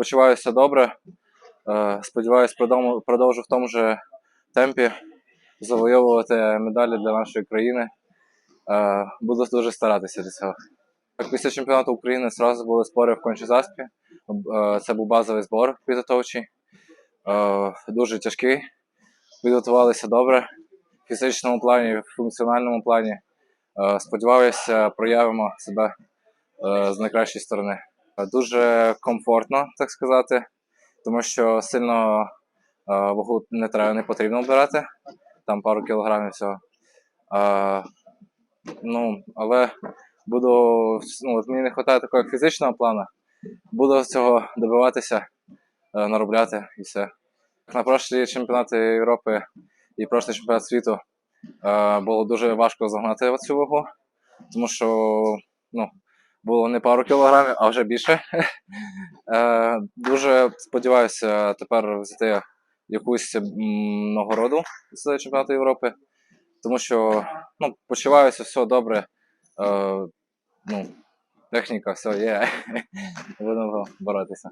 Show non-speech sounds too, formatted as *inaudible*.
почуваюся добре. Е, Сподіваюсь, продовжу, в тому же темпі завойовувати медалі для нашої країни. Е, Буду дуже старатися для цього. Після чемпіонату України зразу були збори в Кончі-Заспі. Е, Це був базовий збор підготовчий. Дуже тяжкий. Підготувалися добре в фізичному плані, в функціональному плані. Сподіваюся, проявимо себе з найкращої сторони. Дуже комфортно, так сказати, тому що сильно е, вагу не треба, не потрібно обирати, там пару кілограмів всього. Е, Ну, але буду, ну, мені не вистачає такого фізичного плану. Буду цього добиватися, е, наробляти і все. На прошлі чемпіонати Європи і прошлий чемпіонат світу було дуже важко загнати цю вагу, тому що ну, було не пару кілограмів, а вже більше. Е, дуже сподіваюся тепер взяти якусь нагороду з чемпіонату Європи, тому що ну, почуваюся все добре. Е, ну, техніка, все є. *laughs* Будемо боротися.